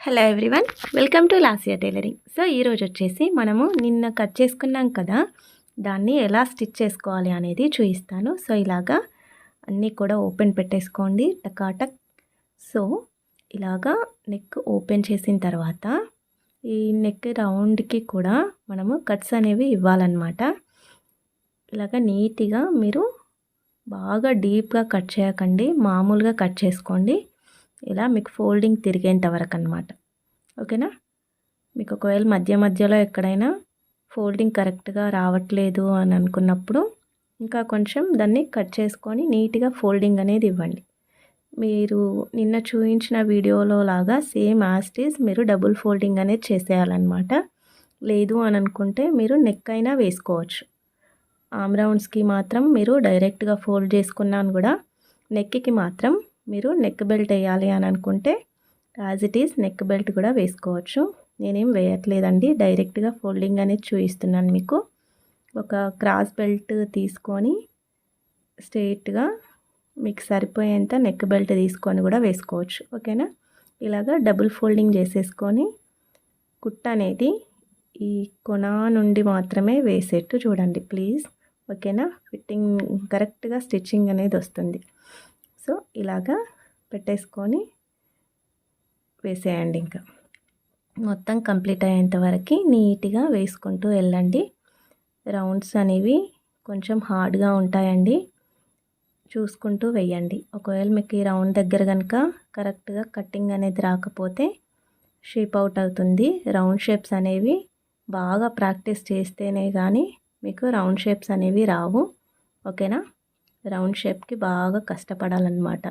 Hello everyone welcome to Lasya tailoring so ఈరోజు వచ్చేసి మనము నిన్న కట్ చేసుకున్నాం కదా దాన్ని ఎలా స్టిచ్ చేసుకోవాలి అనేది చూపిస్తాను. సో ఇలాగా అన్నీ కూడా ఓపెన్ పెట్టేసుకోండి. టకాటక్ సో ఇలాగా నెక్ ఓపెన్ చేసిన తర్వాత ఈ నెక్ రౌండ్కి కూడా మనము కట్స్ అనేవి ఇవ్వాలన్నమాట. ఇలాగా నీట్గా మీరు బాగా డీప్గా కట్ చేయకండి. మామూలుగా కట్ చేసుకోండి. ఇలా మీకు ఫోల్డింగ్ తిరిగేంత వరకు అనమాట ఓకేనా? మీకు ఒకవేళ మధ్య మధ్యలో ఎక్కడైనా ఫోల్డింగ్ కరెక్ట్గా రావట్లేదు అని అనుకున్నప్పుడు ఇంకా కొంచెం దాన్ని కట్ చేసుకొని నీట్గా ఫోల్డింగ్ అనేది ఇవ్వండి. మీరు నిన్న చూపించిన వీడియోలో లాగా సేమ్ యాస్టీస్ మీరు డబుల్ ఫోల్డింగ్ అనేది చేసేయాలన్నమాట. లేదు అని అనుకుంటే మీరు నెక్ అయినా వేసుకోవచ్చు. ఆమ్ రౌండ్స్కి మాత్రం మీరు డైరెక్ట్గా ఫోల్డ్ చేసుకున్నాను కూడా నెక్కి మాత్రం మీరు నెక్ బెల్ట్ వేయాలి అని అనుకుంటే as it is neck belt కూడా వేసుకోవచ్చు. నేనేం వేయట్లేదండి డైరెక్ట్గా ఫోల్డింగ్ అనేది చూపిస్తున్నాను మీకు. ఒక క్రాస్ బెల్ట్ తీసుకొని స్ట్రెయిట్గా మీకు సరిపోయేంత నెక్ బెల్ట్ తీసుకొని కూడా వేసుకోవచ్చు. ఓకేనా? ఇలాగా డబుల్ ఫోల్డింగ్ చేసేసుకొని కుట్ట అనేది ఈ కొన నుండి మాత్రమే వేసేట్టు చూడండి ప్లీజ్ ఓకేనా? ఫిట్టింగ్ కరెక్ట్గా స్టిచ్చింగ్ అనేది వస్తుంది. సో ఇలాగా పెట్టేసుకొని వేసేయండి ఇంకా. మొత్తం కంప్లీట్ అయ్యేంత వరకు నీట్గా వేసుకుంటూ వెళ్ళండి. రౌండ్స్ అనేవి కొంచెం హార్డ్గా ఉంటాయండి. చూసుకుంటూ వేయండి. ఒకవేళ మీకు ఈ రౌండ్ దగ్గర కనుక కరెక్ట్గా కట్టింగ్ అనేది రాకపోతే షేప్ అవుట్ అవుతుంది. రౌండ్ షేప్స్ అనేవి బాగా ప్రాక్టీస్ చేస్తేనే కానీ మీకు రౌండ్ షేప్స్ అనేవి రావు. ఓకేనా? రౌండ్ షేప్కి బాగా కష్టపడాలన్నమాట.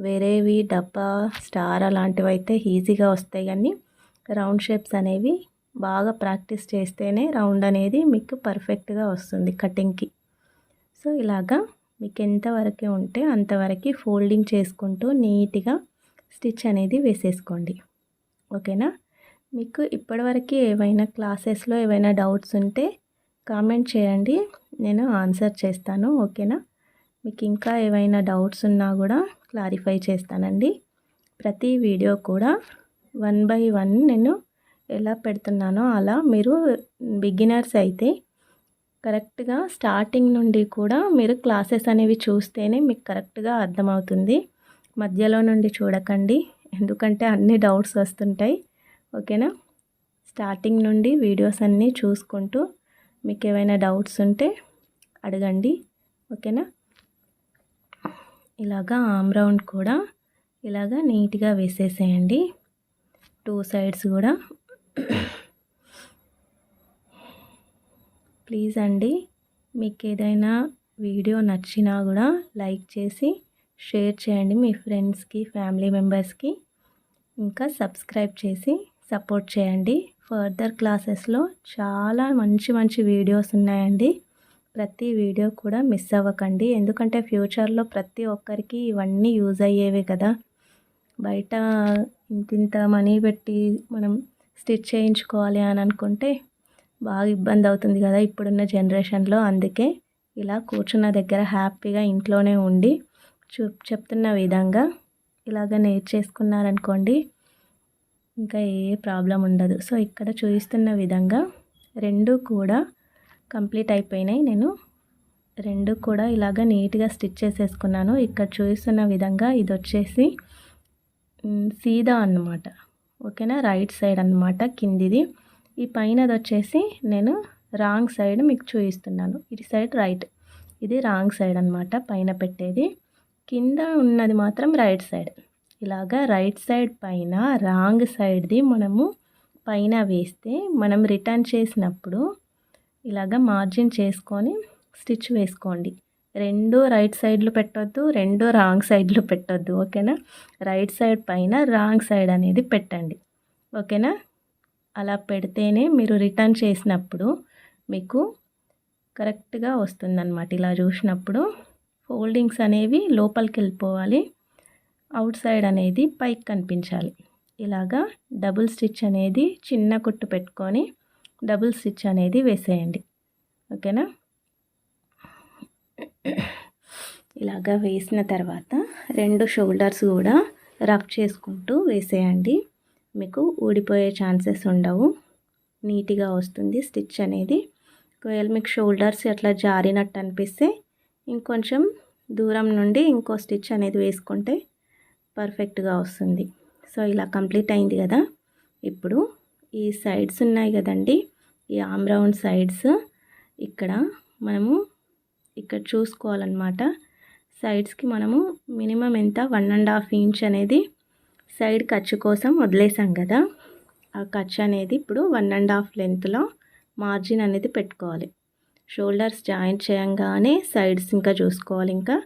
వేరేవి డబ్బా స్టార్ అలాంటివి అయితే ఈజీగా వస్తాయి కానీ రౌండ్ షేప్స్ అనేవి బాగా ప్రాక్టీస్ చేస్తేనే రౌండ్ అనేది మీకు పర్ఫెక్ట్గా వస్తుంది కటింగ్కి. సో ఇలాగా మీకు ఎంతవరకు ఉంటే అంతవరకు ఫోల్డింగ్ చేసుకుంటూ నీట్గా స్టిచ్ అనేది వేసేసుకోండి. ఓకేనా? మీకు ఇప్పటివరకు ఏవైనా క్లాసెస్లో ఏవైనా డౌట్స్ ఉంటే కామెంట్ చేయండి. నేను ఆన్సర్ చేస్తాను. ఓకేనా? మీకు ఇంకా ఏవైనా డౌట్స్ ఉన్నా కూడా క్లారిఫై చేస్తానండి. ప్రతి వీడియో కూడా వన్ బై వన్ నేను ఎలా పెడుతున్నానో అలా మీరు బిగినర్స్ అయితే కరెక్ట్గా స్టార్టింగ్ నుండి కూడా మీరు క్లాసెస్ అనేవి చూస్తేనే మీకు కరెక్ట్గా అర్థమవుతుంది. మధ్యలో నుండి చూడకండి. ఎందుకంటే అన్ని డౌట్స్ వస్తుంటాయి. ఓకేనా? స్టార్టింగ్ నుండి వీడియోస్ అన్నీ చూసుకుంటూ మీకు ఏమైనా డౌట్స్ ఉంటే అడగండి. ఓకేనా? ఇలాగా ఆమ్ రౌండ్ కూడా ఇలాగా నీట్గా వేసేసేయండి. టూ సైడ్స్ కూడా. ప్లీజ్ అండి మీకు ఏదైనా వీడియో నచ్చినా కూడా లైక్ చేసి షేర్ చేయండి మీ ఫ్రెండ్స్కి ఫ్యామిలీ మెంబర్స్కి. ఇంకా సబ్స్క్రైబ్ చేసి సపోర్ట్ చేయండి. ఫర్దర్ క్లాసెస్లో చాలా మంచి మంచి వీడియోస్ ఉన్నాయండి. ప్రతి వీడియో కూడా మిస్ అవ్వకండి. ఎందుకంటే ఫ్యూచర్లో ప్రతి ఒక్కరికి ఇవన్నీ యూజ్ అయ్యేవే కదా. బయట ఇంతింత మనీ పెట్టి మనం స్టిచ్ చేయించుకోవాలి అని అనుకుంటే బాగా ఇబ్బంది అవుతుంది కదా ఇప్పుడున్న జనరేషన్లో. అందుకే ఇలా కూర్చున్న దగ్గర హ్యాపీగా ఇంట్లోనే ఉండి చూ చెప్తున్న విధంగా ఇలాగ నేర్చేసుకున్నారనుకోండి ఇంకా ఏ ప్రాబ్లం ఉండదు. సో ఇక్కడ చూపిస్తున్న విధంగా రెండు కూడా కంప్లీట్ అయిపోయినాయి. నేను రెండు కూడా ఇలాగ నీట్గా స్టిచ్ చేసేసుకున్నాను. ఇక్కడ చూస్తున్న విధంగా ఇది వచ్చేసి సీదా అన్నమాట. ఓకేనా? రైట్ సైడ్ అనమాట కిందిది. ఈ పైనది వచ్చేసి నేను రాంగ్ సైడ్ మీకు చూపిస్తున్నాను. ఇటు సైడ్ రైట్. ఇది రాంగ్ సైడ్ అనమాట పైన పెట్టేది. కింద ఉన్నది మాత్రం రైట్ సైడ్. ఇలాగా రైట్ సైడ్ పైన రాంగ్ సైడ్ది మనము పైన వేస్తే మనం రిటర్న్ చేసినప్పుడు ఇలాగ మార్జిన్ చేసుకొని స్టిచ్ వేసుకోండి. రెండు రైట్ సైడ్లు పెట్టొద్దు రెండు రాంగ్ సైడ్లు పెట్టొద్దు ఓకేనా? రైట్ సైడ్ పైన రాంగ్ సైడ్ అనేది పెట్టండి ఓకేనా? అలా పెడితేనే మీరు రిటర్న్ చేసినప్పుడు మీకు కరెక్ట్గా వస్తుందన్నమాట. ఇలా చూసినప్పుడు ఫోల్డింగ్స్ అనేవి లోపలికి వెళ్ళిపోవాలి అవుట్ సైడ్ అనేది పైకి కనిపించాలి. ఇలాగా డబుల్ స్టిచ్ అనేది చిన్న కుట్టు పెట్టుకొని డబుల్ స్టిచ్ అనేది వేసేయండి. ఓకేనా? ఇలాగా వేసిన తర్వాత రెండు షోల్డర్స్ కూడా రఫ్ చేసుకుంటూ వేసేయండి. మీకు ఊడిపోయే ఛాన్సెస్ ఉండవు. నీట్గా వస్తుంది స్టిచ్ అనేది. ఒకవేళ మీకు షోల్డర్స్ అట్లా జారినట్టు అనిపిస్తే ఇంకొంచెం దూరం నుండి ఇంకో స్టిచ్ అనేది వేసుకుంటే పర్ఫెక్ట్గా వస్తుంది. సో ఇలా కంప్లీట్ అయింది కదా. ఇప్పుడు ఈ సైడ్స్ ఉన్నాయి కదండి. ఈ ఆమ్ రౌండ్ సైడ్స్ ఇక్కడ మనము ఇక్కడ చూసుకోవాలన్నమాట. సైడ్స్కి మనము మినిమం ఎంత? వన్ అండ్ హాఫ్ ఇంచ్ అనేది సైడ్ ఖర్చు కోసం వదిలేసాం కదా. ఆ ఖర్చు అనేది ఇప్పుడు వన్ అండ్ హాఫ్ లెంత్లో మార్జిన్ అనేది పెట్టుకోవాలి. షోల్డర్స్ జాయింట్ చేయంగానే సైడ్స్ ఇంకా చూసుకోవాలి ఇంకా.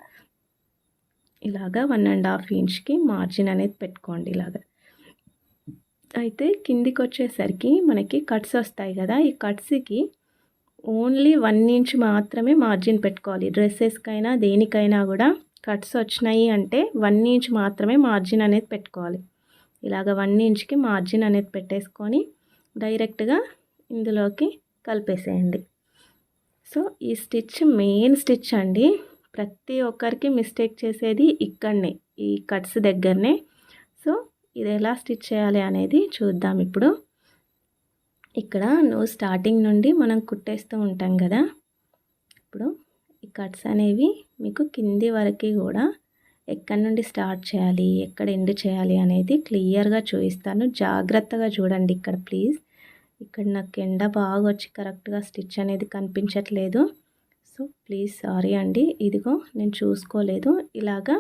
ఇలాగా వన్ అండ్ హాఫ్ ఇంచ్కి మార్జిన్ అనేది పెట్టుకోండి ఇలాగా. అయితే కిందికి వచ్చేసరికి మనకి కట్స్ వస్తాయి కదా ఈ కట్స్కి ఓన్లీ వన్ ఇంచ్ మాత్రమే మార్జిన్ పెట్టుకోవాలి. డ్రెస్సెస్కైనా దేనికైనా కూడా కట్స్ వచ్చినాయి అంటే వన్ ఇంచ్ మాత్రమే మార్జిన్ అనేది పెట్టుకోవాలి. ఇలాగ వన్ ఇంచ్కి మార్జిన్ అనేది పెట్టేసుకొని డైరెక్ట్గా ఇందులోకి కలిపేసేయండి. సో ఈ స్టిచ్ మెయిన్ స్టిచ్ అండి. ప్రతి ఒక్కరికి మిస్టేక్ చేసేది ఇక్కడనే ఈ కట్స్ దగ్గరనే. సో ఇది ఎలా స్టిచ్ చేయాలి అనేది చూద్దాం ఇప్పుడు. ఇక్కడ నువ్వు స్టార్టింగ్ నుండి మనం కుట్టేస్తూ ఉంటాం కదా. ఇప్పుడు ఈ కట్స్ అనేవి మీకు కింది వరకు కూడా ఎక్కడి నుండి స్టార్ట్ చేయాలి ఎక్కడ ఎండ్ చేయాలి అనేది క్లియర్గా చూపిస్తాను. జాగ్రత్తగా చూడండి ఇక్కడ ప్లీజ్. ఇక్కడ నాకు ఎండ బాగా వచ్చి కరెక్ట్గా స్టిచ్ అనేది కనిపించట్లేదు. సో ప్లీజ్ సారీ అండి. ఇదిగో నేను చూసుకోలేదు. ఇలాగా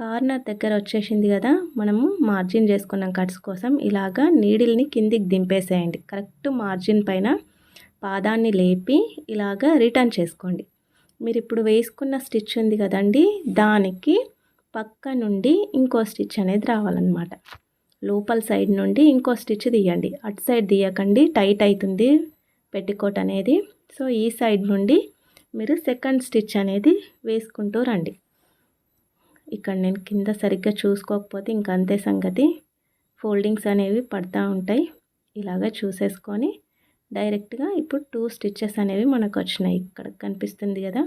కార్నర్ దగ్గర వచ్చేసింది కదా మనము మార్జిన్ చేసుకున్నాం కట్స్ కోసం. ఇలాగా నీడిల్ని కిందికి దింపేసేయండి. కరెక్ట్ మార్జిన్ పైన పాదాన్ని లేపి ఇలాగా రిటర్న్ చేసుకోండి. మీరు ఇప్పుడు వేసుకున్న స్టిచ్ ఉంది కదండి దానికి పక్క నుండి ఇంకో స్టిచ్ అనేది రావాలన్నమాట. లోపల సైడ్ నుండి ఇంకో స్టిచ్ తీయండి. అటు సైడ్ తీయకండి టైట్ అవుతుంది పెట్టికోట్ అనేది. సో ఈ సైడ్ నుండి మీరు సెకండ్ స్టిచ్ అనేది వేసుకుంటూ రండి. ఇక్కడ నేను కింద సరిగ్గా చూసుకోకపోతే ఇంక అంతే సంగతి. ఫోల్డింగ్స్ అనేవి పడతా ఉంటాయి. ఇలాగ చూసేసుకొని డైరెక్ట్గా ఇప్పుడు టూ స్టిచ్చెస్ అనేవి మనకు వచ్చినాయి. ఇక్కడ కనిపిస్తుంది కదా.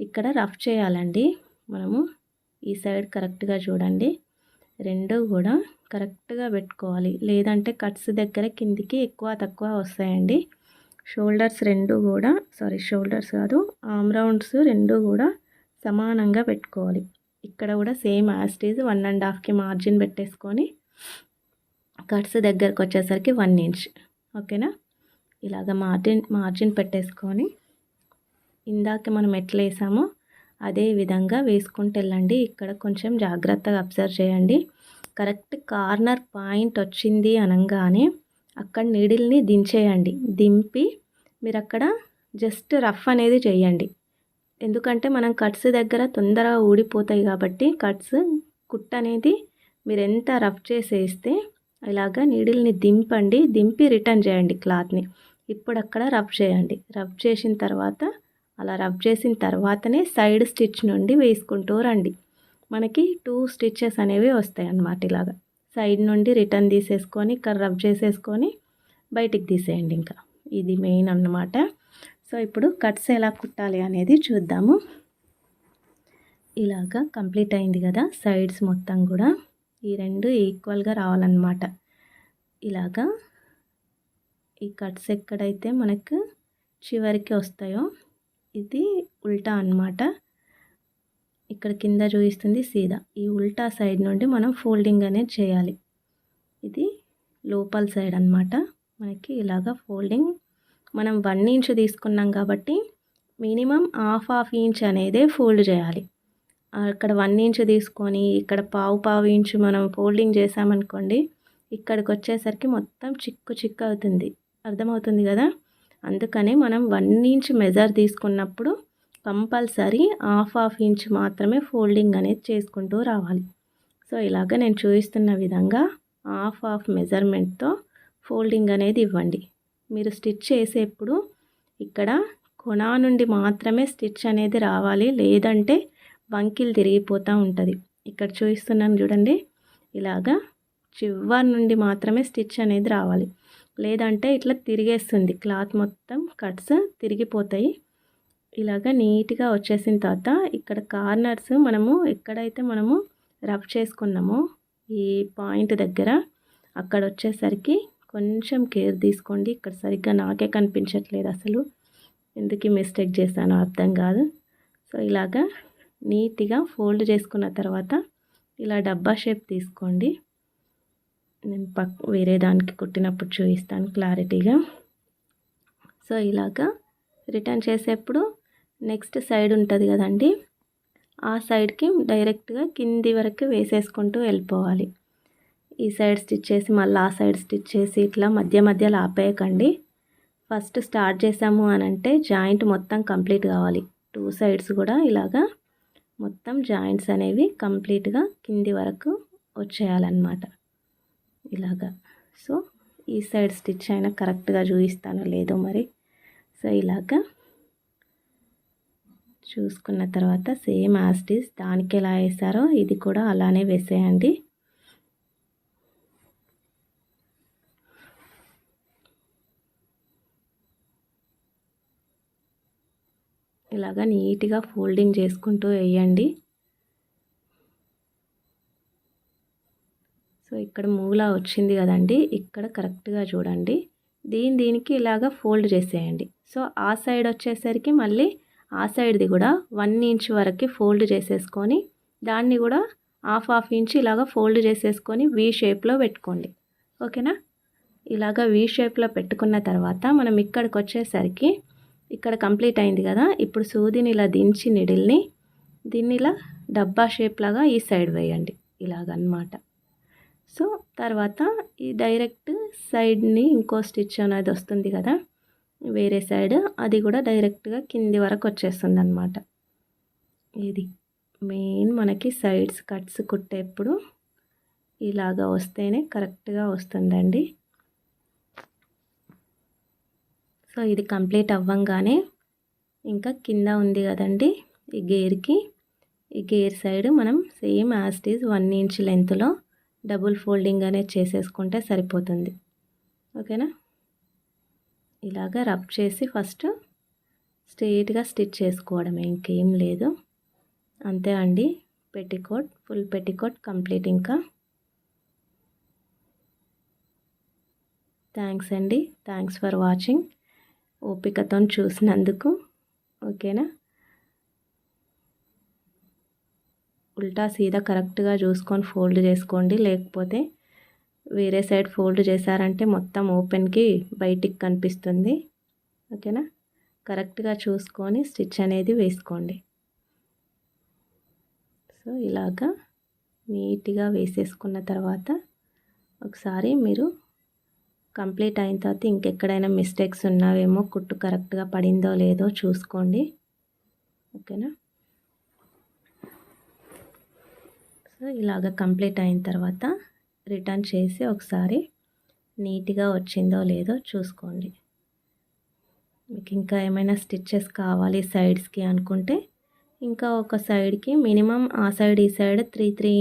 ఇక్కడ రఫ్ చేయాలండి. మనము ఈ సైడ్ కరెక్ట్గా చూడండి. రెండు కూడా కరెక్ట్గా పెట్టుకోవాలి. లేదంటే కట్స్ దగ్గర కిందికి ఎక్కువ తక్కువ వస్తాయండి. షోల్డర్స్ రెండు కూడా సారీ షోల్డర్స్ కాదు ఆమ్ రౌండ్స్ రెండు కూడా సమానంగా పెట్టుకోవాలి. ఇక్కడ కూడా same as it is one and హాఫ్కి margin పెట్టేసుకొని కట్స్ దగ్గరకు వచ్చేసరికి వన్ ఇంచ్. ఓకేనా? ఇలాగ మార్జిన్ మార్జిన్ పెట్టేసుకొని ఇందాక మనం ఎట్లా వేసామో అదే విధంగా వేసుకుంటూ వెళ్ళండి. ఇక్కడ కొంచెం జాగ్రత్తగా అబ్జర్వ్ చేయండి. కరెక్ట్ కార్నర్ పాయింట్ వచ్చింది అనగానే అక్కడ నీడిల్ని దించేయండి. దింపి మీరు అక్కడ జస్ట్ రఫ్ అనేది చేయండి. ఎందుకంటే మనం కట్స్ దగ్గర తొందరగా ఊడిపోతాయి కాబట్టి కట్స్ కుట్ అనేది మీరు ఎంత రఫ్ చేసేస్తే ఇలాగా నీడిల్ని దింపండి దింపి రిటర్న్ చేయండి క్లాత్ని. ఇప్పుడు అక్కడ రబ్ చేయండి. రబ్ చేసిన తర్వాత అలా రబ్ చేసిన తర్వాతనే సైడ్ స్టిచ్ నుండి వేసుకుంటూ రండి. మనకి టూ స్టిచ్చెస్ అనేవి వస్తాయి అన్నమాట ఇలాగా. సైడ్ నుండి రిటర్న్ తీసేసుకొని ఇక్కడ రబ్ చేసేసుకొని బయటికి తీసేయండి ఇంకా. ఇది మెయిన్ అన్నమాట. సో ఇప్పుడు కట్స్ ఎలా కుట్టాలి అనేది చూద్దాము. ఇలాగా కంప్లీట్ అయింది కదా సైడ్స్ మొత్తం కూడా. ఈ రెండు ఈక్వల్గా రావాలన్నమాట. ఇలాగా ఈ కట్స్ ఎక్కడైతే మనకు చివరికి వస్తాయో ఇది ఉల్టా అనమాట ఇక్కడ కింద చూపిస్తుంది సీదా. ఈ ఉల్టా సైడ్ నుండి మనం ఫోల్డింగ్ అనేది చేయాలి. ఇది లోపల సైడ్ అనమాట మనకి ఇలాగా ఫోల్డింగ్ మనం వన్ ఇంచ్ తీసుకున్నాం కాబట్టి మినిమం హాఫ్ హాఫ్ ఇంచ్ అనేదే ఫోల్డ్ చేయాలి. అక్కడ వన్ ఇంచ్ తీసుకొని ఇక్కడ పావు పావు ఇంచు మనం ఫోల్డింగ్ చేసామనుకోండి ఇక్కడికి వచ్చేసరికి మొత్తం చిక్కు చిక్కు అవుతుంది. అర్థమవుతుంది కదా? అందుకని మనం వన్ ఇంచ్ మెజర్ తీసుకున్నప్పుడు కంపల్సరీ హాఫ్ హాఫ్ ఇంచ్ మాత్రమే ఫోల్డింగ్ అనేది చేసుకుంటూ రావాలి. సో ఇలాగ నేను చూపిస్తున్న విధంగా హాఫ్ హాఫ్ మెజర్మెంట్తో ఫోల్డింగ్ అనేది ఇవ్వండి. మీరు స్టిచ్ చేసేప్పుడు ఇక్కడ కొనా నుండి మాత్రమే స్టిచ్ అనేది రావాలి. లేదంటే వంకిలు తిరిగిపోతూ ఉంటుంది. ఇక్కడ చూపిస్తున్నాను చూడండి. ఇలాగా చివరి నుండి మాత్రమే స్టిచ్ అనేది రావాలి. లేదంటే ఇట్లా తిరిగేస్తుంది. క్లాత్ మొత్తం కట్స్ తిరిగిపోతాయి. ఇలాగ నీట్గా వచ్చేసిన తర్వాత ఇక్కడ కార్నర్స్ మనము ఎక్కడైతే మనము రఫ్ చేసుకున్నామో ఈ పాయింట్ దగ్గర అక్కడ వచ్చేసరికి కొంచెం కేర్ తీసుకోండి. ఇక్కడ సరిగ్గా నాకే కనిపించట్లేదు అసలు. ఎందుకు మిస్టేక్ చేశానో అర్థం కాదు. సో ఇలాగా నీట్గా ఫోల్డ్ చేసుకున్న తర్వాత ఇలా డబ్బా షేప్ తీసుకోండి. నేను పక్ వేరే దానికి కుట్టినప్పుడు చూపిస్తాను క్లారిటీగా. సో ఇలాగా రిటర్న్ చేసేప్పుడు నెక్స్ట్ సైడ్ ఉంటుంది కదండి. ఆ సైడ్కి డైరెక్ట్గా కింది వరకు వేసేసుకుంటూ వెళ్ళిపోవాలి. ఈ సైడ్ స్టిచ్ చేసి మళ్ళీ ఆ సైడ్ స్టిచ్ చేసి ఇట్లా మధ్య మధ్యలో ఆపేయకండి ఫస్ట్ స్టార్ట్ చేసాము అని అంటే జాయింట్ మొత్తం కంప్లీట్ కావాలి. టూ సైడ్స్ కూడా ఇలాగా మొత్తం జాయింట్స్ అనేవి కంప్లీట్గా కింది వరకు వచ్చేయాలన్నమాట. ఇలాగా. సో ఈ సైడ్ స్టిచ్ అయినా కరెక్ట్గా చూపిస్తానో లేదో మరి. సో ఇలాగా చూసుకున్న తర్వాత సేమ్ యాస్టీస్ దానికి ఎలా వేసారో ఇది కూడా అలానే వేసేయండి. ఇలాగా నీట్గా ఫోల్డింగ్ చేసుకుంటూ వేయండి. సో ఇక్కడ మూలా వచ్చింది కదండి ఇక్కడ కరెక్ట్గా చూడండి. దీని దీనికి ఇలాగా ఫోల్డ్ చేసేయండి. సో ఆ సైడ్ వచ్చేసరికి మళ్ళీ ఆ సైడ్ది కూడా వన్ ఇంచ్ వరకు ఫోల్డ్ చేసేసుకొని దాన్ని కూడా హాఫ్ హాఫ్ ఇంచ్ ఇలాగ ఫోల్డ్ చేసేసుకొని వీ షేప్లో పెట్టుకోండి. ఓకేనా? ఇలాగ వీ షేప్లో పెట్టుకున్న తర్వాత మనం ఇక్కడికి వచ్చేసరికి ఇక్కడ కంప్లీట్ అయింది కదా. ఇప్పుడు సూదిని ఇలా దించి నిడిల్ని దీన్ని ఇలా డబ్బా షేప్ లాగా ఈ సైడ్ వేయండి. ఇలాగనమాట సో తర్వాత ఈ డైరెక్ట్ సైడ్ని ఇంకో స్టిచ్ అనేది వస్తుంది కదా. వేరే సైడ్ అది కూడా డైరెక్ట్గా కింది వరకు వచ్చేస్తుంది అనమాట ఇది మెయిన్ మనకి సైడ్స్ కట్స్ కుట్టేప్పుడు ఇలాగా వస్తేనే కరెక్ట్గా వస్తుందండి. సో ఇది కంప్లీట్ అవ్వంగానే ఇంకా కింద ఉంది కదండి ఈ గేర్కి. ఈ గేర్ సైడ్ మనం same as it is one inch లెంత్లో డబుల్ ఫోల్డింగ్ అనేది చేసేసుకుంటే సరిపోతుంది. ఓకేనా? ఇలాగ రబ్ చేసి ఫస్ట్ స్ట్రెయిట్గా స్టిచ్ చేసుకోవడమే ఇంకేం లేదు. అంతే అండి. పెట్టికోట్ ఫుల్ పెట్టికోట్ కంప్లీట్ ఇంకా. థ్యాంక్స్ అండి. Thanks for watching. ఓపికతో చూసినందుకు ఓకేనా? ఉల్టా సీదా కరెక్ట్గా చూసుకొని ఫోల్డ్ చేసుకోండి. లేకపోతే వేరే సైడ్ ఫోల్డ్ చేశారంటే మొత్తం ఓపెన్కి బయటికి కనిపిస్తుంది. ఓకేనా? కరెక్ట్గా చూసుకొని స్టిచ్ అనేది వేసుకోండి. సో ఇలాగా నీట్గా వేసేసుకున్న తర్వాత ఒకసారి మీరు కంప్లీట్ అయిన తర్వాత ఇంకెక్కడైనా మిస్టేక్స్ ఉన్నావేమో కుట్టు కరెక్ట్గా పడిందో లేదో చూసుకోండి. ఓకేనా? సో ఇలాగ కంప్లీట్ అయిన తర్వాత రిటర్న్ చేసి ఒకసారి నీట్గా వచ్చిందో లేదో చూసుకోండి. మీకు ఇంకా ఏమైనా స్టిచ్చెస్ కావాలి సైడ్స్కి అనుకుంటే ఇంకా ఒక సైడ్కి మినిమం ఆ సైడ్ ఈ సైడ్ త్రీ త్రీ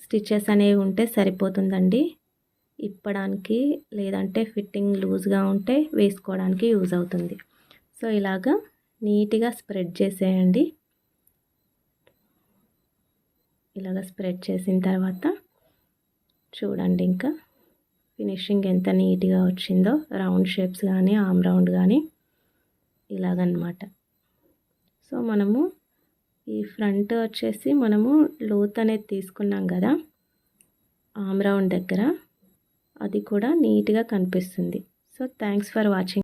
స్టిచ్చెస్ అనేవి ఉంటే సరిపోతుందండి. ఇప్పడానికి లేదంటే ఫిట్టింగ్ లూజ్గా ఉంటే వేసుకోవడానికి యూజ్ అవుతుంది. సో ఇలాగా నీట్గా స్ప్రెడ్ చేసేయండి. ఇలాగ స్ప్రెడ్ చేసిన తర్వాత చూడండి ఇంకా ఫినిషింగ్ ఎంత నీట్గా వచ్చిందో రౌండ్ షేప్స్ కానీ ఆమ్ రౌండ్ కానీ ఇలాగనమాట. సో మనము ఈ ఫ్రంట్ వచ్చేసి మనము లోత్ అనేది తీసుకున్నాం కదా ఆమ్ రౌండ్ దగ్గర. అది కూడా నీట్గా కనిపిస్తుంది. So thanks for watching